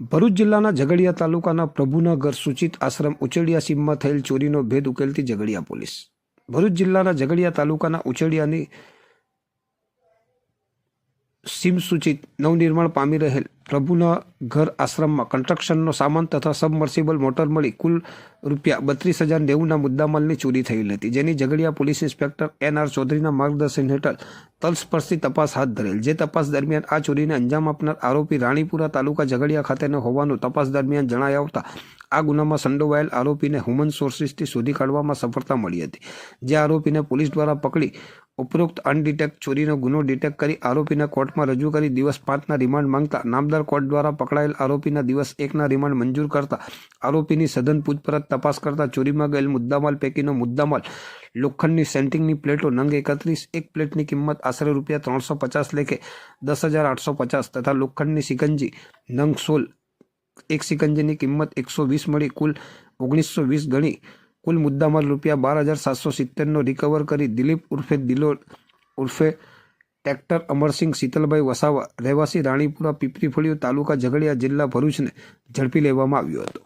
ભરૂચ જિલ્લાના ઝઘડિયા તાલુકાના પ્રભુના ઘર સૂચિત આશ્રમ ઉચેડિયા સીમમાં થયેલ ચોરીનો ભેદ ઉકેલતી ઝઘડિયા પોલીસ. ભરૂચ જિલ્લાના ઝઘડિયા તાલુકાના ઉચેડિયાની સીમ સૂચિત નવનિર્માણ પામી રહેલ પ્રભુના ઘર આશ્રમમાં કન્સ્ટ્રક્શનનો સામાન તથા સબમર્સિબલ મોટર મળી કુલ રૂપિયા બત્રીસ હજાર નેવુંના મુદ્દામાલની ચોરી થયેલ હતી, જેની Jhagadia police inspector N R ચૌધરીના માર્ગદર્શન હેઠળ તલસ્પર્શી તપાસ હાથ ધરેલ, જે તપાસ દરમિયાન આ ચોરીને અંજામ આપનાર આરોપી રાણીપુરા તાલુકા ઝઘડિયા ખાતેનો હોવાનું તપાસ દરમિયાન જણાઈ આવતા આ ગુનામાં સંડોવાયેલ આરોપીને હ્યુમન સોર્સિસથી શોધી કાઢવામાં સફળતા મળી હતી, જે આરોપીને પોલીસ દ્વારા પકડી ઉપરોક્ત અનડિટેક્ટ ચોરીનો ગુનો ડિટેક્ટ કરી આરોપીને કોર્ટમાં રજૂ કરી દિવસ પાંચના રિમાન્ડ માંગતા નામદાર કોર્ટ દ્વારા પકડાયેલ આરોપીના દિવસ એકના રિમાન્ડ મંજૂર કરતા આરોપીની સઘન પૂછપરછ તપાસ કરતા ચોરીમાં ગયેલ મુદ્દામાલ પૈકીનો મુદ્દામાલ લોખંડની સેન્ટિંગની પ્લેટો નંગ એકત્રીસ, એક પ્લેટની કિંમત આશરે રૂપિયા ત્રણસો પચાસ લેખે દસ હજાર આઠસો પચાસ તથા લોખંડની સિકંજી નંગ સોલ એક સિકંજીની કિંમત એકસો વીસ મળી કુલ ઓગણીસો વીસ ગણી કુલ મુદ્દામાલ રૂપિયા બાર હજાર સાતસો સિત્તેરનો રિકવર કરી દિલીપ ઉર્ફે દિલો ઉર્ફે ટ્રેક્ટર અમરસિંહ, શીતલભાઈ વસાવા, રહેવાસી રાણીપુરા પીપરી ફળિયું તાલુકા ઝઘડિયા જિલ્લા ભરૂચને ઝડપી લેવામાં આવ્યો હતો.